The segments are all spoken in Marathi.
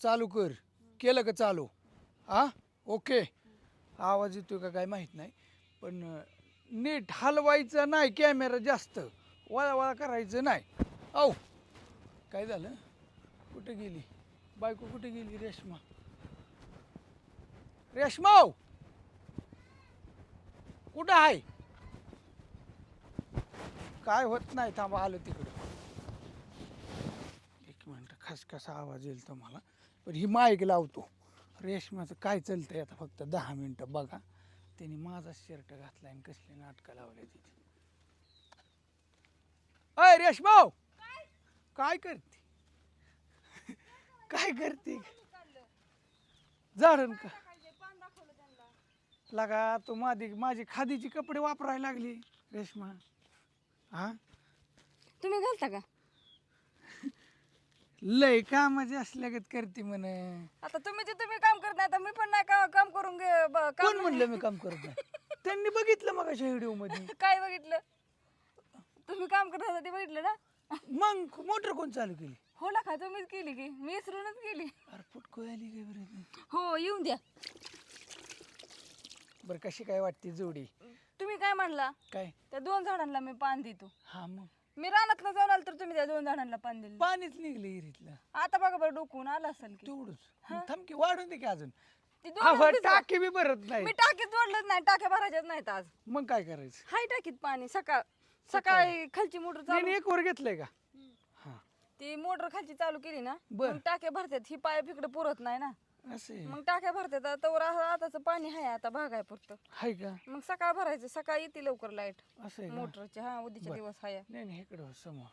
चालू कर. केलं का चालू? हा ओके. आवाज येतोय का काय माहीत नाही. पण नीट हलवायचं नाही कॅमेरा जास्त. वळा वळा करायचं नाही. औ. काय झालं? कुठे गेली? बायको कुठे गेली? रेश्मा. रेश्मा कुठं आहे? काय होत नाही थांबा आलं तिकडं. एक मिनटं खसखसा आवाज येईल तुम्हाला. पण ही माईक लावतो. रेशमाचं काय चालतंय आता फक्त दहा मिनटं बघा. त्यांनी माझा शर्ट घातला आणि कसले नाटकं लावले तिथे. अय रेशमा काय करते? काय करते? झाडण का? लगा तू माझी माझी खादीची कपडे वापरायला लागली रेशमा. हा? तुम्ही घालता का? लय कामाची असल्यागत करते म्हण. आता तुम्ही जे तुम्ही काम करत नाही तर मी पण नाही का काम करून घे ब- काम कोण म्हणलं मी काम करत नाही? त्यांनी बघितलं मग अशा व्हिडिओमध्ये. काय बघितलं? तुम्ही काम करत होता ते बघितलं ना? मग मोटर कोण चालू केली? हो ना का तुम्हीच केली की. मी विसरूनच केली अरे फुटको आली काय बरं हो येऊन द्या. बरं कशी काय वाटते जोडी? तुम्ही काय म्हणला? काय? त्या दोन झाडांना मी पान देतो. हा मग. मी रानातलं जाऊन आलो तर तुम्ही त्या दोन झाडांना पान दिले. पाणीच निघलं इरीतलं. आता बघा बरं डोकून आलं असेल की. तेवढंच. मग थांब की वाढून दे की अजून. ती. टाकी बी भरत नाही. मी टाकीत जोडलंच नाही टाक्या भरायच्याच नाहीत आज. मग काय करायचं? हाय टाकीत पाणी सकाळ सकाळी. खालची मोटर चालू एक वर घेतलंय का? हा. ती मोटर खालची चालू केली ना बर. मग टाक्या भरतात ही पाईप इकडे पुरत नाही ना. असं. मग टाक्या भरतात आता वर आताच पाणी आहे आता भागाय पुरतं. हाय का? मग सकाळ भरायचं सकाळी येते लवकर लाइट. असं आहे का? मोटरची हा उद्याच्या दिवस आहे नाही नाही इकडं हो, समोर.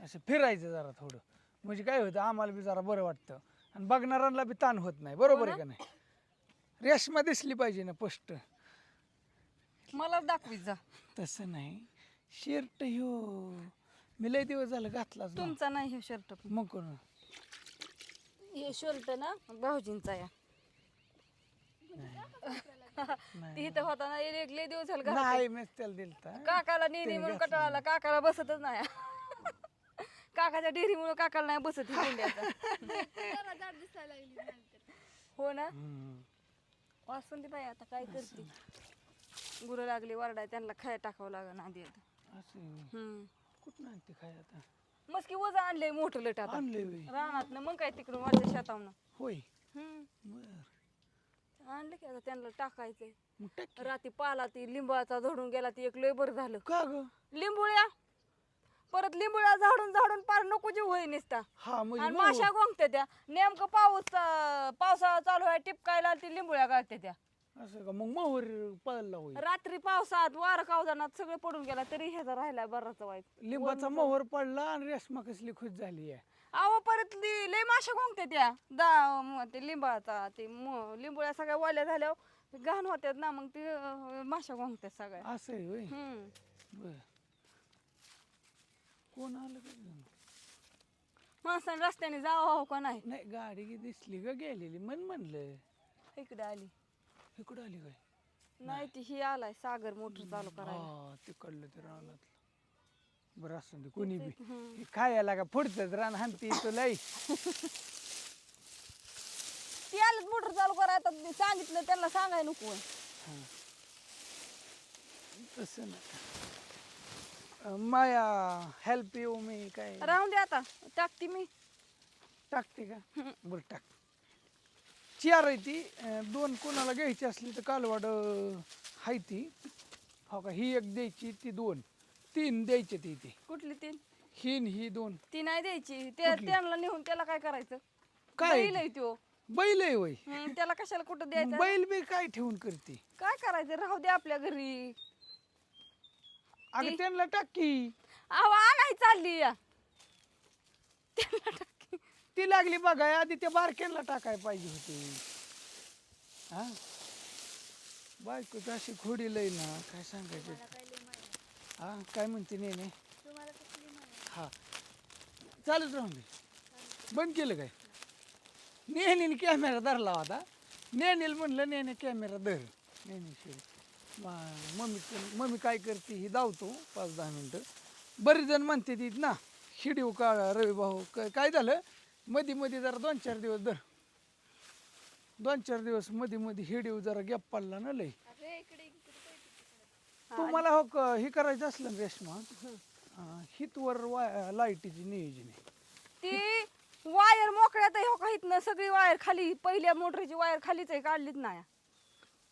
असं फिरायचं जरा थोडं. म्हणजे काय होतं आम्हाला बी जरा बरं वाटतं. आणि बघणाऱ्यांना बी ताण होत नाही. बरोबर आहे का नाही? रेशमा दिसली पाहिजे ना पोस्ट मला दाखवीत जा. तसं नाही. शर्ट ह्यो. मी लय दिवस झालं घातलाच ना तुमचा नाही हे शर्ट मग कोण? हे शर्ट ना भाऊजींचा या. ती इथं होता ना एक लय दिवस झालं घरात. नाही मी त्याला दिलता. काकाला नेहमी म्हणून कटाळाला काकाला बसतच नाही. काकाच्या डेअरीमुळे काकाला नाही बसत ही. हो ना? हम्म. वासून बाई आता काय करते? गुरं लागली वरडाय त्यांना खाय टाकावं लागेल आधी आता. असं. हम्म. कुठं आणते काय आता? मस्की वज आणलंय मोठं लट आता. आणले होय. रानात मग काय तिकडून वरच्या शेतावनं. होय. बर. आणलं की आता त्यांना टाकायचंय. मग टाक राती पाला ती लिंबाचा झडून गेला ती एक लय बरं झालं. का ग? लिंबुळ्या. परत लिंबुळ्या झाडून झाडून पार नको जीव होई निसता. हा म्हणजे आणि मग- माशा गोंगत्या त्या. नेमकं पाऊस अं, पावसाळा चालू आहे टिपकायला ती लिंबुळ्या गाळते त्या. असं का? मग मोहर पळला होईल. रात्री पावसात वारं कावदानात सगळं पडून गेला तरी ह्याचा राहिला बराच वाईट. लिंबाचा मोहर पडला आणि रेशमा कसली खुश झाली आहे. अहो परत लि- लय माशा गोंगते त्या. दा म- ते लिंबाचा ते म- लिंबुळ्या सगळ्या वाल्या झाल्यावर घाण होत्यात ना मग ते अं, माशा गोंगत्यात सगळ्या. असं आहे होय? हम्म. बर. कोण आलं का ग? माणसाने रस्त्याने जावं हो का नाही? नाही गाडी दिसली ग गेलेली. मन म्हणलं. इकडे आली. इकडं आली काय? नाही ती ही आलाय सागर मोटर चालू करायला. हा तिकडलं ते रानातलं. बरं असं दे कोणी बी. हे खायला का पुढचंच रान हानती तुला ती आलीच मोटर चालू करायला मी सांगितलं त्यांना सांगाय नको. तसं ना माया हेल्प यू मी काय? राहून दे आता टाकते मी. टाकते का? बरं टाक. चार आहे ती. अं, दोन कोणाला घ्यायची असली तर कालवाड हाय ती. हो का? ही एक द्यायची ती दोन. तीन द्यायची ती ती कुठली ती ही न ही दोन. ती नाही द्यायची. ते त्यांना नेऊन त्याला काय करायचं? काय? बैल आहे तो. बैल आहे वय हम्म, त्याला कशाला कुठं द्यायचं? बैल बी काय ठेवून करते? काय करायचं? राहू दे आपल्या घरी. अगं त्यांना टाक अहो नाही चालली. या टाक. ती लागली बघाय आधी त्या बारक्यांना टाकाय पाहिजे होती. हा? बायको अशी खोडी लय ना काय सांगायचं? हा काय म्हणते नेने हा. चालूच राहून दे. बंद केलं काय? नेहनीने कॅमेरा धरला होता. नेनेल म्हणलं नेने कॅमेरा धर. नेने शिरी मम्मी मम्मी काय करते ही धावतो पाच दहा मिनटं. बरेच जण म्हणते ती ना शिडीव काळा रवी भाऊ. काय झालं? मध्ये मध्ये जरा दोन चार दिवस धर. दोन चार दिवसमध्ये मध्ये हिडीव जरा गॅप पडला ना लय. तुम्हाला हो क- हे करायचं असलं ना रेशमा अं, हितवर वा- लाईटीची नियोजन आहे. ती वायर मोकळ्यात आहे हो का इथनं सगळी वायर खाली पहिल्या मोटरची वायर खालीच आहे काढलीच नाही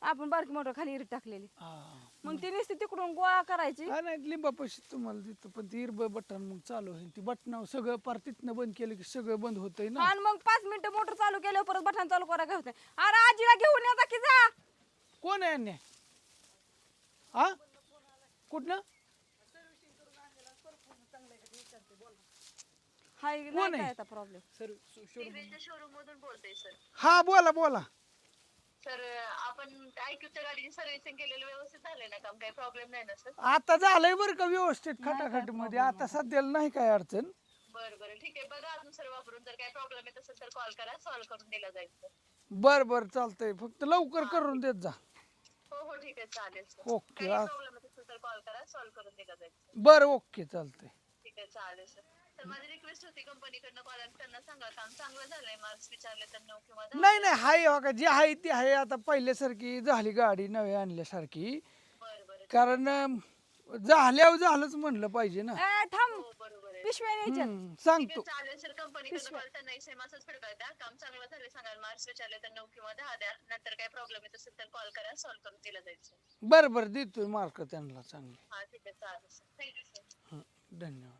आपण बारकी मोटर खाली टाकलेली. हा. मग ती नुसती तिकडून गोळा करायची. हा नाही लिंबापाशी तुम्हाला देतो पण ती इरब बटन मग चालू होईल. ती बटन सगळं पार तिथनं बंद केलं की सगळं बंद होतंय ना. आणि मग पाच मिनिटं मोटर चालू केल्यावर परत बटन चालू करायला होते अरे आजीला घेऊन येता की जा. कोण आहे अन्य? हा? कुठनं? हाय कोण नाही आहे? काय प्रॉब्लेम टिव्हीच्या शोरूम मधून बोलतोय सर. हा बोला बोला. सर आपण आयक्यूच्या गाडीची सर्व्हिसिंग केलेलं व्यवस्थित झालंय ना काम? काही प्रॉब्लेम नाही ना सर? आता झालंय बरं का व्यवस्थित खटाखटमध्ये. आता सध्याला नाही काय अडचण. बरं बरं. ठीक आहे. बघा अजून सर वापरून जर काही प्रॉब्लेम येत असेल तर कॉल करा. सॉल्व्ह करून दिला जाईल बर बर. चालतंय. फक्त लवकर करून देत जा. हो हो. ठीक आहे. चालेल सर. ओके, काही प्रॉब्लेम येत असेल तर कॉल करा. सॉल्व्ह करून दिला जाईल बर ओके. चालतंय. ठीक आहे. चालेल सर. तर माझी रिक्वेस्ट होती कंपनीकडनं कॉल त्यांना सांगा काम चांगलं झालंय मार्क्स विचारले तर नऊ किंवा दहा नाही नाही हाय हो का जी आहे ती आहे आता पहिल्यासारखी झाली गाडी नवी आणल्यासारखी. बरं बरं कारण अं, झाल्यावर झालंच म्हणलं पाहिजे ना. ए, थांब. हो बरोबर आहे. पिशव्या न्यायच्या हम्म, ठीक सांगतो. चालेल सर कंपनीकडनं कॉल त्यांना सेम असंच द्या. काम चांगलं झालं सांगा. मार्क्स विचारले तर नऊ किंवा दहा द्या. नंतर काही प्रॉब्लेम येत असेल तर कॉल करा सॉल्व्ह करून दिला जाईल सर बर बर देतोय मार्क त्यांना चांगले. हा ठीक आहे चालेल सर थँक्यू सर हं, धन्यवाद.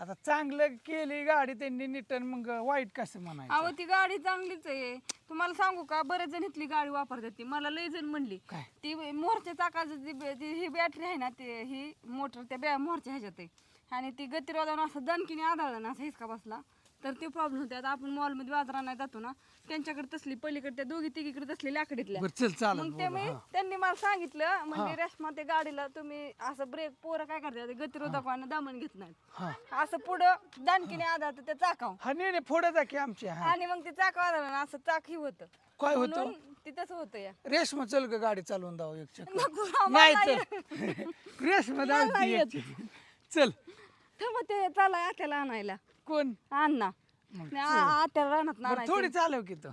आता चांगलं केली गाडी त्यांनी नीटन मग वाईट कसं म्हणायचं? अहो ती गाडी चांगलीच आहे. तुम्हाला सांगू का? बरेच जण इथली गाडी वापरतात ती. मला लय जण म्हणली काय? ती मोरच्या चाकाची जी बॅ- जी ही बॅटरी आहे ना ते ही मोटर त्या बॅ ह्याच्यात आहे. आणि ती गतिरोधानं असं दणकीने आढळलं ना असं हिसका बसला. तर ते प्रॉब्लेम होते. आता आपण मॉलमध्ये बाजारात जातो ना त्यांच्याकडे तसली पलीकडे त्या दोघी तिघीकडे तसली लाकडीतल्या. बरं चल मग ते मी बोला, हा. त्यांनी मला सांगितलं म्हणजे रेशमा ते गाडीला तुम्ही असं ब्रेक पोरं काय करतात ते गतिरोधकानं दामन घेत नाहीत. हा. असं पुढं दानकीने आधार ते चाकाव. हा नाही नाही पुढे जा की आमच्या हा. आणि मग ते चाक आधार असं चाक ही होतं. काय होतं? म्हणून ते तसं होतं या. रेशमा चल ग गाडी चालवून दाव एक चक्कर. नको, आम्हाला नाही नाही चल रेशमा धावती एक चक्कर. चल. थांब ते चालाय आत्याला आणायला. कोण? अण्णा. नाही, आ- आत्याला राहणार बरं थोडी चालव की तो.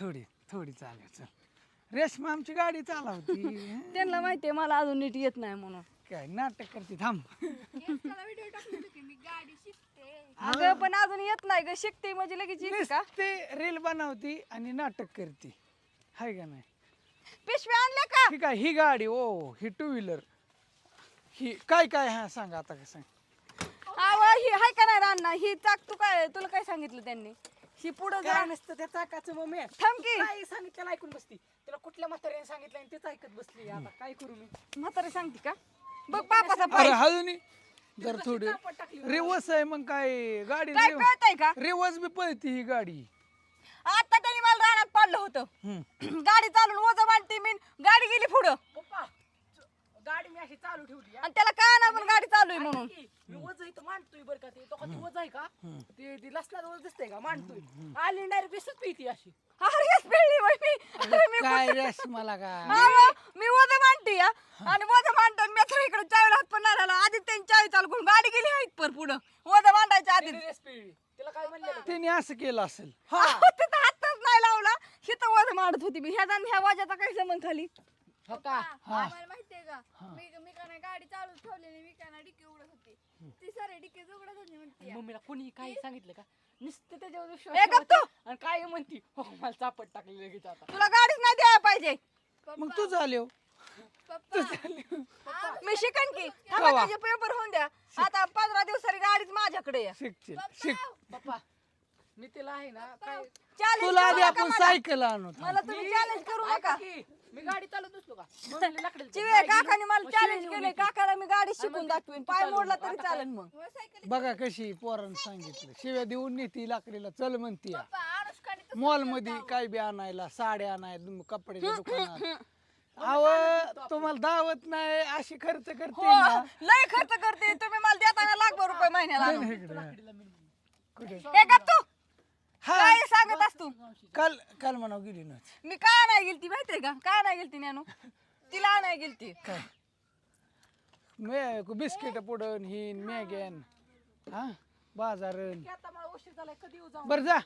थोडी थोडी चालव चल. रेशमा आमची गाडी चालवती. त्यांना माहितीये मला अजून नीट येत नाही म्हणून. काय नाटक करते थांब. अगं पण अजून येत नाही ग शिकते म्हणजे लगेच येते का? ते रील बनवती आणि नाटक करते. हाय का नाही? पिशव्या आणल्या का? ही काय ही गाडी ओ ही टू व्हीलर ही काय काय हा सांगा आता कसं आव ही हाय का नाही रान्ना ही चाक तू काय तुला काय सांगितलं त्यांनी? ही पुढं जा. काय नसतं त्या चाकाचं मग मी थांब की. काय सांगितलं ऐकून बसती. तिला कुठल्या म्हाताऱ्याने सांगितलं आणि तेच ऐकत बसली आता काय करू मी? म्हातारी सांगते का? बघ पापाचा अरे पाय हळूनी जर थोडी. रिवर्स आहे मग काय? गाडी काय कळतंय का? रिवर्स बी पळती ही गाडी. आता त्यांनी मला रानात पाडलं होतं. हम्म. गाडी चालून ओझं मांडते मी गाडी गेली पुढं. पप्पा गाडी मी अशी चालू ठेवली हा. आणि त्याला काय ना पण गाडी चालू आहे म्हणून. की, मी वज इथं मांडतोय बरं का ते. तो का ते वज आहे का ते ते लसणात वज दिसतंय का? मांडतोय. आली डायरेक्ट दिसत पीती अशी. अरे हेच पिळली बाई मी. अरे मी काय रेशमाला काय? अहो, मी ओझं मांडते या आणि ओझं मांडतो मी तर इकडे चावीला हात पण नाही राहिला आधी त्यांनी चावी चालू करून गाडी गेली आहेत पर पुढं. ओझं मांडायच्या आधी तिने रेस पिळली. तिला काय म्हणलेलं? तिने असं केलं असेल. तिथं हातच नाही लावला. हिथं ओझं मांडत होती मी. ह्या आणि ह्या वाजाचा काय संबंध खाली? हो का? का? मी मी का नाही गाडी चालू ठेवलेली मी का नाही डिक्की उघडत होती. ती सारे डिक्की उघडत होती म्हणते. मम्मीला कोणी काही सांगितलं का? नुसतं त्याच्यावर विश्वास गप्प ठेवते तू. आणि काय म्हणती? हो मला चापट टाकली लगेच आता. तुला गाडीच नाही द्यायला पाहिजे. मग तू झाले पप्पा. मी शिकन की. थांबा त्याचे पेपर होऊन द्या. आता पंधरा दिवसाची गाडीच माझ्याकडे आहे. शिकशील. शिक. पप्पा मी तिला आहे ना काय तुला करू आधी नका आपण मला. सायकल आणू. मला तुम्ही चॅलेंज करू ऐका नका. की, मी गाडी नसलो का? मम्मीला चिवे काकाने मला चॅलेंज शिव्या केले काकाला मी गाडी शिकून दाखवीन. पाय मोडला तरी चालेल मग. बघा कशी पोरानं सांगितलं. शिव्या देऊन नेती लाकडीला. चल म्हणती मॉलमध्ये काय बी आणायला साड्या आणायला कपड्याच्या दुकानात. अहो तुम्हाला दावत नाही. अशी खर्च करते हो ना. लय खर्च करते. तुम्ही मला देताना लाखभर रुपये महिन्याला आणून. इकडे. कुठे? हे गप तू. हा. काय सांगत असतो काल काल म्हणाव गेली ना मी काय नाही गेलती माहितीये का? काय नाही गेलती नॅनो? तिला नाही गेलती. काय? मे बिस्किट पुडन हिन मॅगॅन हा बाजारन. आता मला उशीर झालाय कधी येऊ जाऊ? बर जा.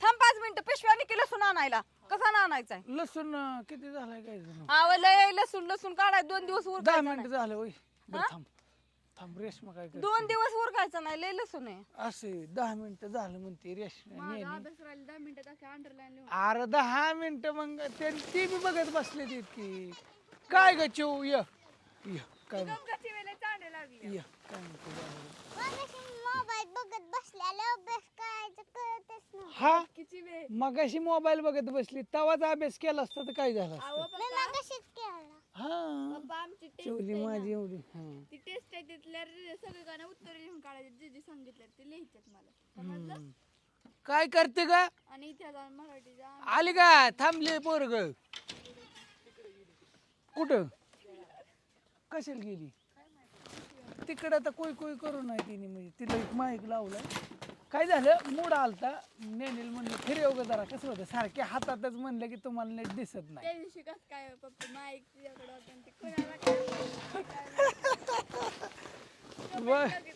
थांब पाच मिनिटं पिशव्याने की लसूण आणायला. कसा ना आणायचा लसूण अं, किती झालाय काय? जण आव लय लसूण लसूण काढाय दोन दिवस दहा उरकायचं मिनिटं झालं होय. बरं थांब. थांब रेशमा काय दोन दिवस उरकायचं नाही लय लसूण आहे. असे दहा मिनिटं झालं म्हणते रेशमा माझा नेहमी. अभ्यास राहिला दहा मिनिटात अख्या अंडरलाईन लिहून. अरे दहा मिनिटं मग ते ती बी बघत बसले की काय ग चिव य य काय म्हण- गमगाची वेळेला चांडे लागली. य काय म्हणते बाबा? मोबाईल बघत बसल्याला अभ्यास करायचं कळतच नाही हा? किती वेळ? मगाशी मोबाईल बघत बसली तवाच अभ्यास केला असता तर काय झालं असतं? मी केला. हा. पप्पा आमची टेस्ट चिवली माझी. एवढी हा. ती तिथल्या सगळे गाणं उत्तर लिहून काढायचे जे जे सांगितलं ते लिहायच्यात मला. समजलं. काय करते का आणि इथे जाऊन मराठीचा आली का? थांबले पोरग. कुठं? कशाला गेली? तिकडं तर कोई कोई करू नाही तिने म्हणजे तिला एक माईक लावलाय. काय झालं? मूड आलता. नेनेल म्हणलं फिरव ग जरा कसं होतं? सारख्या हातातच म्हणलं की तुम्हाला नीट दिसत नाही. त्या दिवशी कसं काय पप्पा माईक तुझ्याकडे होतं आणि ते कोणाला काय माहिती, बर काय माहिती.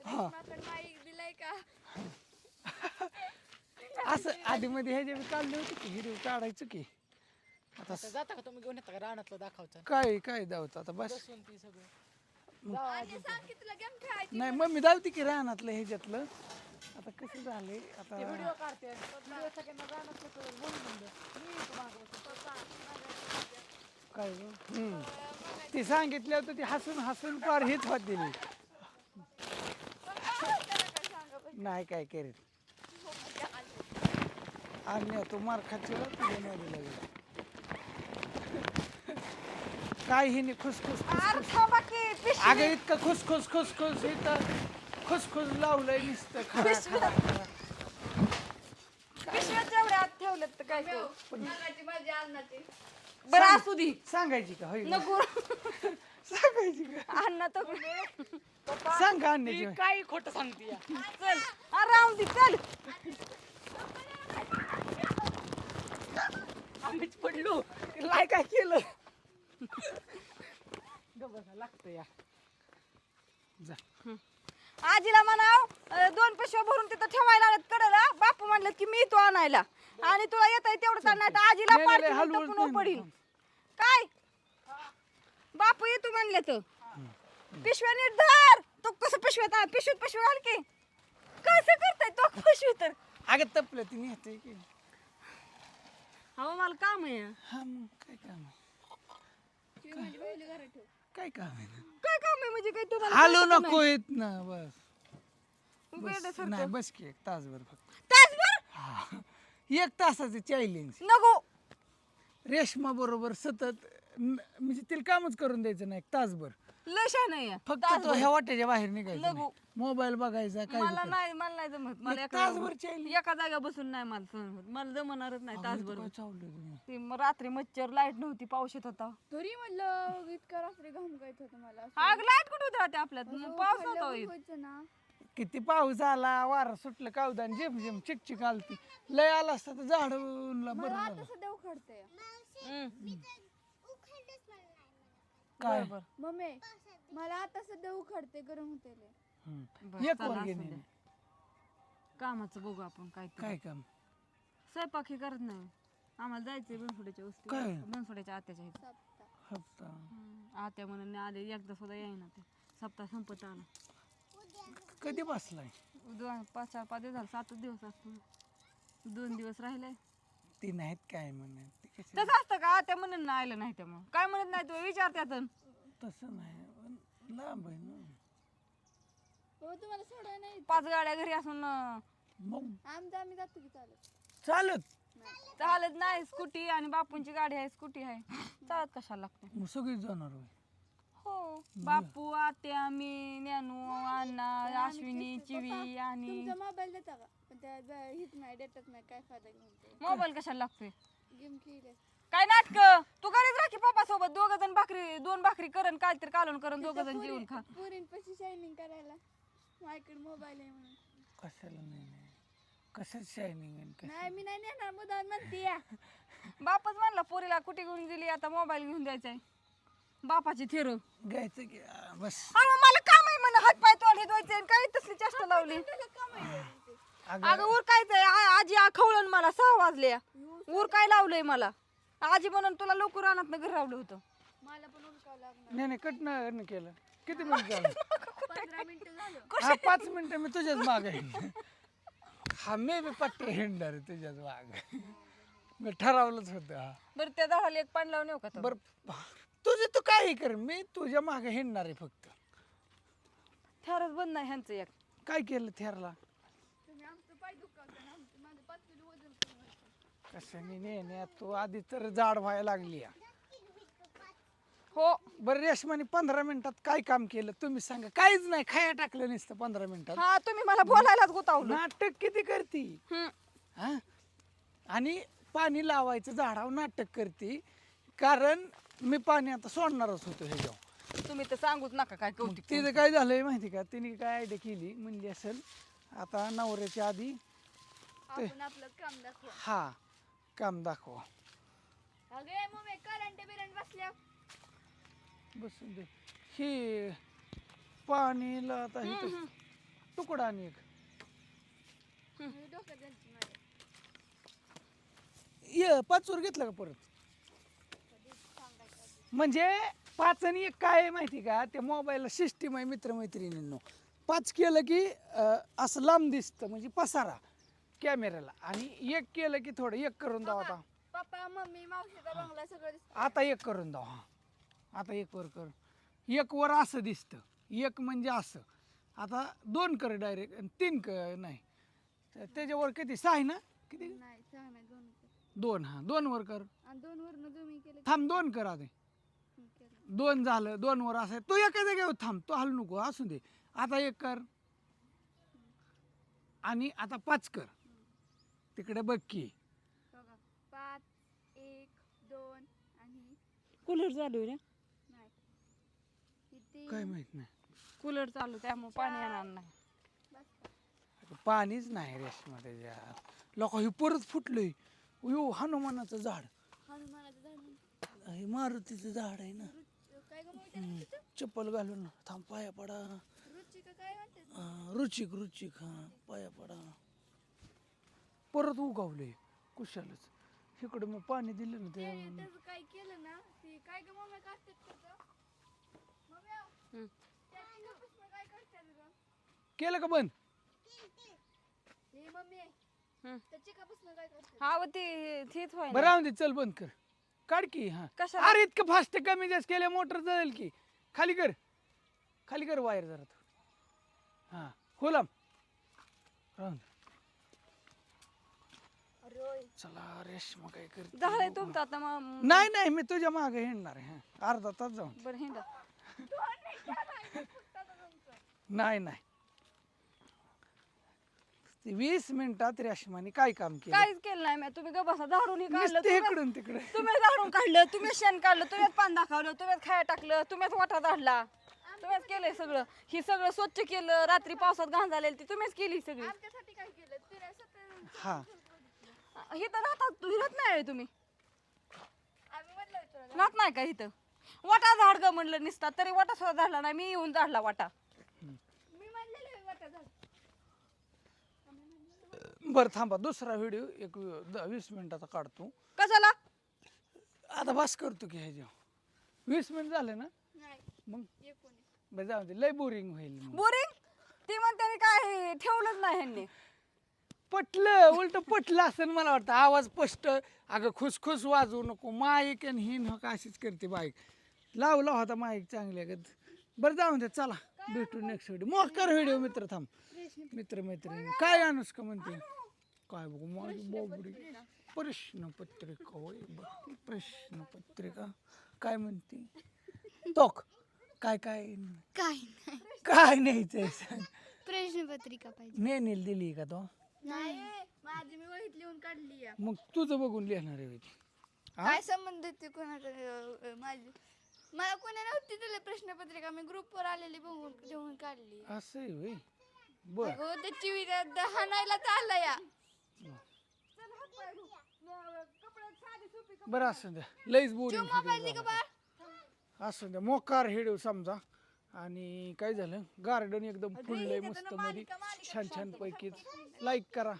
रेश्माकडे माईक दिलाय का? असं आधी मध्ये ह्याच्या बी काढले होते की हिरव काढायचं की. आता आता जाता का तुम्ही घेऊन? येता का रानातलं दाखवचं काय काय दावत आता बस. बसून ती सगळं. जाऊ आणि गेम खेळायची नाही मम्मी दावती की रानातलं ह्याच्यातलं? आता कसं झालंय ते आता व्हिडिओ काढते व्हिडिओ सगळ्यांना म्हणून म्हणलं. मी येतो. काय गं? हम्म. ती सांगितलं होतं ती हसून हसून पार हेच होत दिली नाही काय करीत? आणि तू मार खाची बरं तुझ्या नादी लागली. काय हिने खुसखुस. अरे खुसखुस थांबा की पिशवी अगं इतकं खुसखुस खुसखुस इथं. खुसखुस लावलंय नुसतं खरा खरा खरा. पिशव्या तेवढ्या आत ठेवल्यात तर काय करू? अन्नाची. बरं असू दे. सांगायची का? होय नको. सांगायची का? अण्णा तर सांग का आणण्याची ती काही खोटं सांगते या. चल. अरे राहून दे चल. आम्हीच पडलो. काय काय केलं? गबसा लागतं या. जा. आजीला म्हणाव दोन पिशव्या भरून तिथं ठेवायला लागत कडला. बापू म्हणलं की मी तो आणायला. आणि तुला येत आहे तेवढं नाही तर आजीला पाडतील पडील. काय? बापू येतो म्हणले तर पिशव्या नीट धर. तू कसं पिशव्यात आ- पिशवीत पिशवी घाल की. कसं करताय तो पिशवी तर अगं तपलं ती नेते की. हो मला काम आहे. हा मग काय काम आहे? काय काम आहे काय काम आहे? म्हणजे काय तुला हालू नको येत ना बस. बस. वेड्यासारखं. नाही बस की एक तासभर फक्त. तासभर? हा. एक तासाचं चॅलेंज नको. रेशमा बरोबर सतत न- म्हणजे तिला कामच करून द्यायचं नाही एक तासभर. लशा नाही फक्त तो ह्या वाट्याच्या बाहेर निघायचं नको. मोबाईल बघायचा काय मला नाही मला नाही जमत. मला एक तासभर challenge. एका जागा बसून नाही मला सहन होत मला जमणारच नाही तासभर. काय चावलं तुम्ही ती रात्री मच्छर लाइट नव्हती पाऊस येत होता. तरी म्हणलं इतकं रात्री घाम गळत होतं मला. आग लाइट कुठे होती राहते आपल्यात? मग पाऊस नव्हता येत. व्हायचं ना. किती पाऊस आला वारा सुटलं कावदान झेम झेम चिकचिक आलती. लय आला असता तर झाड मला झालं आता सध्या उखडते हम्म. काय? मम्मी मला आता सध्या उखडते गरम होते लय. हम्म. बरं, एक चला, वर असू द्या. कामाचं बघू आपण काय ते. काय काम? स्वयंपाक हे करत नाही. आम्हाला जायचंय बनसोड्याच्या वस्ती काय? बनसोड्याच्या आत्याच्या इथं. हप्ता. हम्म. आत्या म्हणून आले एकदा सुद्धा येईना ते. सप्ताह संपत आला. कधी बसलाय? दोन पाच चार पाच दिवस झाले सातच दिवस असतो. दोन दिवस राहिले ती नाहीत काय म्हणत तसं असतं का? त्या म्हणून नाही आलं नाही त्यामुळं काय म्हणत नाही तू? विचारत्यात तसं नाही पण लांब आहे ना. हो तुम्हाला सोडाय नाही पाच गाड्या घरी असून अं, मग? आमचं आम्ही जातो की चालत. चालत? चालत नाही. स्कूटी आणि बापूंची गाडी आहे स्कूटी आहे. चालत कशाला लागते? मग सगळीच जाणार होय. हो. बापू आत्या मी ज्ञानू अण्णा अश्विनी चिवी आणि तुमचा मोबाईल देता का? पण त्या ज- हित नाही डेटात नाही काय फायदा घेऊन ते. मोबाईल कशाला लागतोय? काय नाटक? तू घरीच राखी पप्पा सोबत दोघ जण भाकरी दोन भाकरी करण काय तरी कालून करण दोघ जण जेवून खा. पुरींपाशी शायनिंग करायला. माझ्याकडे मोबाईल आहे म्हणून. कशाला नाही नाही. कशाच शायनिंग आणि कसं नाही मी नाही नेणार मुदान म्हणते या. बापच म्हणला पोरीला कुठे घेऊन दिली आता मोबाईल घेऊन द्यायचाय. बापाची थेरो. घ्यायचं की आ, बस. मला काम आहे म्हणा हात पाय तोंड हे धुवायचे काय तसली चेष्टा लावली? अगं. अगं उर काय आ- खवळण मला सहा वाजले. ऊर काय लावलंय मला? आजी म्हणून तुला लवकर रानात घर रावलं होतं. मला पण उरकावं लागणार नाही नाही कट नाही केलं. किती मिनिट झालं? पंधरा मिनिटं झालं. हा पाच मिनिटं मी तुझ्याच माग आहे. हा मी बी पट्टे हिंडणार आहे तुझ्याच माग. मी ठरवलंच होतं हा. बरं त्या झाडाला एक पाणी लावून येऊ का तो? बर तुझे तू काही कर मी तुझ्या मागे हिंडणार आहे फक्त. थरच बंद नाही ह्यांचं एक. काय केलं थेरला तुम्ही आमचं पाय दुखावता ना आमचं माझं पाच किलो वजन कमी होतं. कशाने नेण्या तू आधी तर जाड व्हायला लागली या. हो बरं रेशमाने पंधरा मिनिटात काय काम केलं? तुम्ही सांगा. काहीच नाही खाया टाकलं नसतं पंधरा मिनिटात. हा तुम्ही मला बोलायलाच गुतावलं. नाटक किती करती? हम्म. हा? आणि पाणी लावायचं झाडावर नाटक करते. कारण मी पाणी आता सोडणारच होतो ह्याच्यावर. तुम्ही तर सांगूच नका काय कौतिक तिथं काय झालंय माहिती का? तिने काय आयडिया केली? म्हणली असेल आता नवऱ्याच्या आधी आपण आपलं काम दाखवा. हा. काम दाखवा अगे मम्मी करंट बिरंट बसल्या. बसून दे. हे पाणीला आता हे तुकडा आणि एक. मी डोक्यात घालते माझ्या. ये पाचवर घेतलं का परत? म्हणजे पाच आणि एक काय आहे माहिती का? त्या मोबाईलला सिस्टीम आहे मित्रमैत्रिणींनो. पाच केलं की अं, असं लांब दिसतं म्हणजे पसारा. कॅमेऱ्याला. आणि एक केलं की थोडं एक करून द्यावं आता पप्पा मम्मी मावशीचा बंगला सगळं दिसतं. आता एक करून द्यावं हा. आता एक वर कर एक वर असं दिसतं. एक म्हणजे असं. आता दोन कर डायरेक्ट आणि तीन कर नाही. तर त्याच्यावर किती? सहा आहे ना? किती? नाही सहा नाही दोन होते. दोन हा. दोन वर कर. आणि दोन वरनं जमी केले थांब दोन कर आधी. केलं. दोन झालं दोन वर असं तू एका जागेवर थांब. तू हलू नको असू दे. आता एक कर. आणि आता पाच कर. तिकडे बघ की. बघा. पाच एक दोन आणि कूलर चालू आहे रे नाही. किती काय माहीत नाही. कूलर चालू त्यामुळे पाणी येणार नाही. बस पाणीच नाही रेशमा त्याच्यात लोक हे परत फुटलंय. यो हनुमानाचं झाड. हनुमानाचं झाड. हे मारुतीचं झाड आहे ना. रुच- काय गं म्हणते ना तिथं? चप्पल घालून. थांब पाया पडा. रुचिका काय म्हणते? हा, रुचिक रुचिक. हा पाया पडा. परत उगावले. कुशालच. इकडे मग पाणी दिलं ना ते त्याचं काय केलं ना? ते काय ग मम्मी करतात त्याचं मम्मी आव, हम्म. त्या चिकापासून काय करतात ग? केलं का बंद? हे मम्मी. हम्म. त्या चिकापासून काय करतात? हा व ते होय बरं राहून दे चल बंद कर. काढ की हा. कशाला? अरे इतकं फास्ट कमी जास्त केल्या मोटर जळेल की. खाली कर. खाली कर वायर जरा तू. हा. खोलाम राहून दे. चला रेशमा काय करते. झालंय तुमचं आता मग नाही नाही मी तुझ्या मागे हिंडणार आहे हा. अर्धा तास जाऊन. बरं हिंदा नाही नाही. ते वीस मिनिटात रेशमाने काय काम केलं? काहीच केलं नाही मी तुम्ही ग बसा झाडून काढलं. नुसतं तुम्ही- इकडून तिकडे. तुम्ही झाडून काढलं तुम्ही शेण काढलं तुम्हीच पान दाखवलं तुम्हीच खाया टाकलं तुम्हीच वाटा झाडला. तुम्हीच केलंय सगळं. ही सगळं स्वच्छ केलं रात्री पावसात घाण झालेली ती तुम्हीच केली सगळी. आमच्यासाठी काय केलं तिने सत्तर हा इथं राहतात हिरत नाही होय तुम्ही. आम्ही म्हटलं होतं राहत नाही का इथं? वाटा झाड ग म्हणलं निसता तरी वाटा सुद्धा झाडला नाही. मी येऊन झाडला वाटा. मी म्हणलेलं वाटा झाड. बरं थांबा दुसरा व्हिडिओ एक वी- द- वीस मिनिटाचा काढतो. कशाला? आता बस करतो की ह्याच्या वीस मिनिट झाले ना? नाही मग? एकोणीस. बरं जाऊ दे लय बोरिंग होईल मग. बोरिंग ती म्हणते काय ठेवलंच नाही ह्यांनी. पटलं उलट पटलं असं मला वाटतं आवाज स्पष्ट. अगं खुसखुस वाजवू नको माईक आणि ही नका अशीच करते बाईक. लावला होता माईक चांगल्या गत बरं जाऊन दे चला. भेटू नेक्स्ट व्हिडिओ मोकर व्हिडिओ मित्र थांब. मित्र मैत्रिणी काय अनुष्का म्हणते? काय बघू माझी बोबडी. प्रश्नपत्रिका होय बघ. प्रश्नपत्रिका काय म्हणते? तोक काय काय? काय काय नाही ते. सांग प्रश्नपत्रिका पाहिजे. नेनील दिली का तो? नाही. माझी मी वहीत लिहून काढली आहे. मग तुझं बघून लिहिणार आहे होती हा? काय संबंध ते अं, माझी. मला कोणी नव्हती दिली प्रश्नपत्रिका मी ग्रुपवर आलेली बघून लिहून काढली. असं आहे होय बर. त्याची विचार हाणायला चालला या बरं असं द्या. लईच बोरिंग मोबाईल दे का बाळ. असं द्या. मोकार हेडू समजा. आणि काय झालं? गार्डन एकदम फुललंय मस्त मध्ये छान छान पैकी. लाईक करा.